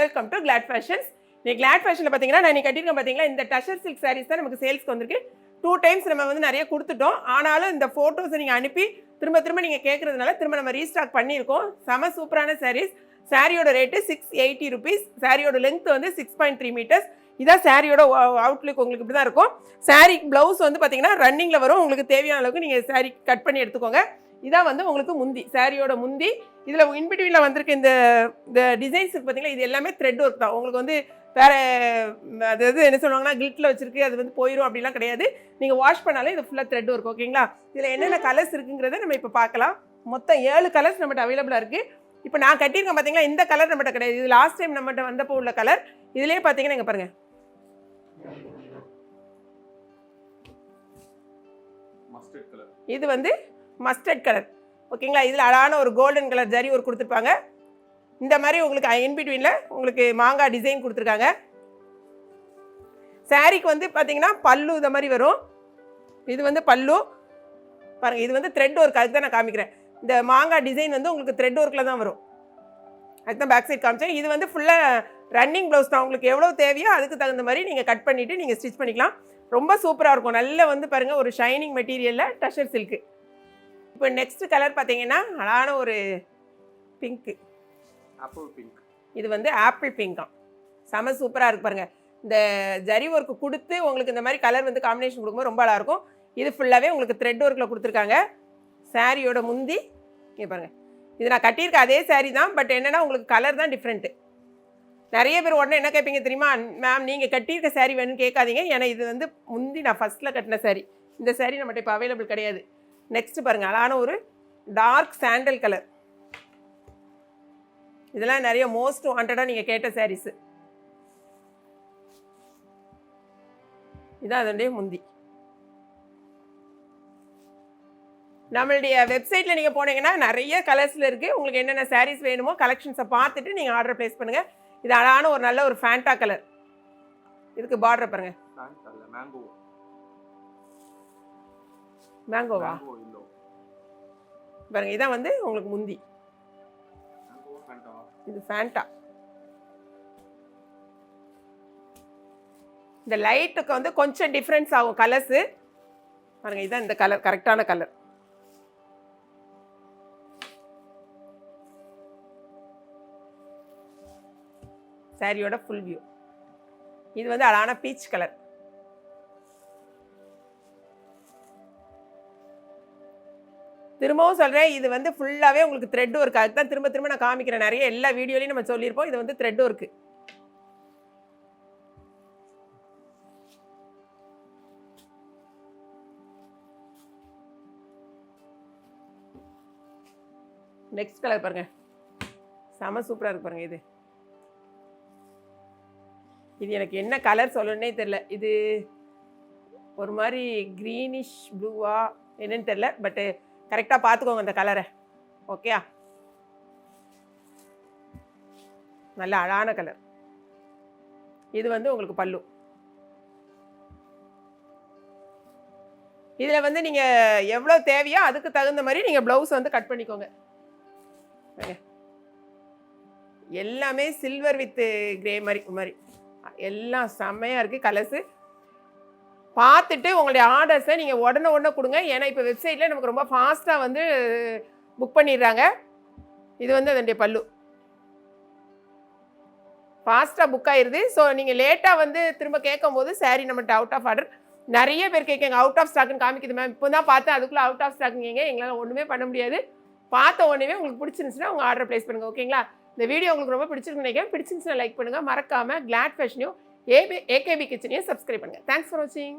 Welcome to Claude fashions நீ Claude ஃபேஷனில் பார்த்தீங்கன்னா நான் நீ கட்டியிருக்கேன் பார்த்தீங்களா இந்த டஷர் சில்க் சாரீஸ் தான் நமக்கு சேல்ஸ்க்கு வந்திருக்கு. டூ டைம்ஸ் நம்ம வந்து நிறைய கொடுத்துட்டோம். ஆனாலும் இந்த ஃபோட்டோஸை நீங்கள் அனுப்பி திரும்ப திரும்ப நீங்கள் கேட்குறதுனால திரும்ப நம்ம ரீஸ்டாக் பண்ணியிருக்கோம். செம சூப்பரான சாரீஸ் சாரியோட ரேட்டு சிக்ஸ் எயிட்டி ருபீஸ் சாரியோட லென்த் வந்து சிக்ஸ் பாயிண்ட் த்ரீ மீட்டர்ஸ் இதான் சாரியோட அவுட்லுக் உங்களுக்கு இப்படி தான் இருக்கும். சாரி ப்ளவுஸ் வந்து பார்த்தீங்கன்னா ரன்னிங்கில் வரும். உங்களுக்கு தேவையான அளவுக்கு நீங்கள் சாரி கட் பண்ணி எடுத்துக்கோங்க. இதான் வந்து உங்களுக்கு முந்தி சாரியோட முந்தி. இதில் இன்பிட்வீனில் வந்திருக்க இந்த இந்த டிசைன்ஸ் பார்த்தீங்களா இது எல்லாமே த்ரெட் ஒர்க் தான். உங்களுக்கு வந்து வேற அதாவது என்ன சொல்லுவாங்கன்னா கில்ட்டில் வச்சிருக்கு அது வந்து போயிடும் அப்படிலாம் கிடையாது. நீங்கள் வாஷ் பண்ணாலே இது ஃபுல்லாக த்ரெட் ஒர்க் ஓகேங்களா இதில் என்னென்ன கலர்ஸ் இருக்குங்கிறத நம்ம இப்போ பார்க்கலாம். மொத்தம் ஏழு கலர்ஸ் நம்மகிட்ட அவைலபிளாக இருக்குது இப்போ நான் கட்டியிருக்கேன் பார்த்தீங்களா இந்த கலர் நம்மகிட்ட கிடையாது. இது லாஸ்ட் டைம் நம்மகிட்ட வந்தப்போ உள்ள கலர் இதுலேயே பார்த்தீங்கன்னா இங்கே பாருங்கள் இது வந்து மஸ்டர்ட் கலர் ஓகேங்களா இதில் அழகான ஒரு கோல்டன் கலர் ஜரி ஒரு கொடுத்துருப்பாங்க. இந்த மாதிரி உங்களுக்கு இன்பிட்வீனில் உங்களுக்கு மாங்காய் டிசைன் கொடுத்துருக்காங்க. சாரீக்கு வந்து பார்த்தீங்கன்னா பல்லு இந்த மாதிரி வரும். இது வந்து பல்லு. பாருங்கள் இது வந்து த்ரெட் ஒர்க் அதுக்கு தான் நான் காமிக்கிறேன். இந்த மாங்காய் டிசைன் வந்து உங்களுக்கு த்ரெட் ஒர்க்கில் தான் வரும். அதுக்கு தான் பேக் சைட் காமிச்சேன். இது வந்து ஃபுல்லாக ரன்னிங் ப்ளவுஸ் தான். உங்களுக்கு எவ்வளோ தேவையோ அதுக்கு தகுந்த மாதிரி நீங்கள் கட் பண்ணிவிட்டு நீங்கள் ஸ்டிச் பண்ணிக்கலாம். ரொம்ப சூப்பராக இருக்கும். நல்ல வந்து பாருங்கள் ஒரு ஷைனிங் மெட்டீரியலில் டஷர் சில்க்கு இப்போ நெக்ஸ்ட் கலர் பார்த்தீங்கன்னா அழகான ஒரு பிங்க்கு ஆப்பிள் பிங்க் இது வந்து ஆப்பிள் பிங்காம் செம சூப்பராக இருக்கு பாருங்க. இந்த ஜரி ஒர்க்கு கொடுத்து உங்களுக்கு இந்த மாதிரி கலர் வந்து காம்பினேஷன் கொடுக்கும்போது ரொம்ப அழகா இருக்கும் இது ஃபுல்லாகவே உங்களுக்கு த்ரெட் ஒர்க்கில் கொடுத்துருக்காங்க. சாரியோட முந்தி இங்கே பாருங்க. இது நான் கட்டியிருக்க அதே saree தான் பட் என்னன்னா உங்களுக்கு கலர் தான் டிஃப்ரெண்ட்டு நிறைய பேர் உடனே என்ன கேட்பீங்க தெரியுமா? மேம் நீங்கள் கட்டியிருக்க saree வேணும்னு கேட்காதீங்க. ஏன்னா இது வந்து முந்தி நான் ஃபஸ்ட்டில் கட்டின saree. இந்த saree நம்மகிட்ட இப்போ அவைலபிள் கிடையாது. நெக்ஸ்ட் பாருங்க அழகான ஒரு டார்க் சாண்டல் கலர் இதெல்லாம் நிறைய மோஸ்ட் வாண்டடாக நீங்கள் கேட்ட சாரீஸு இதான் அதனுடைய முந்தி. நம்மளுடைய வெப்சைட்டில் நீங்கள் போனீங்கன்னா நிறைய கலர்ஸில் இருக்குது உங்களுக்கு என்னென்ன சாரீஸ் வேணுமோ கலெக்ஷன்ஸை பார்த்துட்டு நீங்கள் ஆர்டர் ப்ளேஸ் பண்ணுங்கள் இது அழகான ஒரு நல்ல ஒரு ஃபேண்டா கலர் இதுக்கு பார்டர் பாருங்க. மேங்கோவா பாருங்க இதான் வந்து உங்களுக்கு முந்தி. இது ஃபேண்டா இந்த லைட்டுக்கு வந்து கொஞ்சம் டிஃப்ரென்ஸ் ஆகும் கலர்ஸு பாருங்க இதுதான் இந்த கலர் கரெக்டான கலர் சாரியோட ஃபுல் வியூ இது வந்து அழகான பீச் கலர் திரும்பவும் சொல்கிறேன் இது வந்து ஃபுல்லாகவே உங்களுக்கு த்ரெட் ஒர்க் அதுக்கு தான் திரும்ப திரும்ப நான் காமிக்கிறேன். நிறைய எல்லா வீடியோலையும் நம்ம சொல்லியிருப்போம். இது வந்து த்ரெட் ஒர்க்கு நெக்ஸ்ட் கலர் பாருங்க. செம சூப்பராக இருக்கு பாருங்க இது. இது எனக்கு என்ன கலர் சொல்லணுன்னே தெரில இது ஒரு மாதிரி க்ரீனிஷ் ப்ளூவா என்னன்னு தெரில பட்டு கரெக்டாக பார்த்துக்கோங்க இந்த கலரை ஓகேயா நல்ல அழகான கலர் இது வந்து உங்களுக்கு பல்லு. இதில் வந்து நீங்கள் எவ்வளோ தேவையோ அதுக்கு தகுந்த மாதிரி நீங்கள் ப்ளவுஸ் வந்து கட் பண்ணிக்கோங்க. எல்லாமே சில்வர் வித் கிரே மாதிரி மாதிரி. எல்லாம் செம்மையாக இருக்குது கலர்ஸு பார்த்துட்டு உங்களுடைய ஆர்டர்ஸை நீங்கள் உடனே உடனே கொடுங்க. ஏன்னா இப்போ வெப்சைட்டில் நமக்கு ரொம்ப ஃபாஸ்ட்டாக வந்து புக் பண்ணிடுறாங்க. இது வந்து அதனுடைய பல்லு. ஃபாஸ்ட்டாக புக் ஆயிடுது ஸோ நீங்கள் லேட்டாக வந்து திரும்ப கேட்கும்போது சாரீ நம்மகிட்ட அவுட் ஆஃப் ஆர்டர் நிறைய பேர் கேட்குங்க அவுட் ஆஃப் ஸ்டாக்னு காமிக்குது மேம் இப்போ தான் பார்த்தேன் அதுக்குள்ளே அவுட் ஆஃப் ஸ்டாக்குங்க எங்களால் ஒன்றுமே பண்ண முடியாது. பார்த்த உடனே உங்களுக்கு பிடிச்சிருந்துச்சுன்னா உங்கள் ஆர்டர் ப்ளேஸ் பண்ணுங்கள் ஓகேங்களா இந்த வீடியோ உங்களுக்கு ரொம்ப பிடிச்சிருக்கு நினைக்கிறேன். பிடிச்சிருந்துச்சுன்னா லைக் பண்ணுங்கள் மறக்காமல் கிளாட் ஃபேஷனையும் ஏபி ஏகேபி கிச்சனையும் சப்ஸ்கிரைப் பண்ணுங்கள் தேங்க்ஸ் ஃபார் வாட்சிங்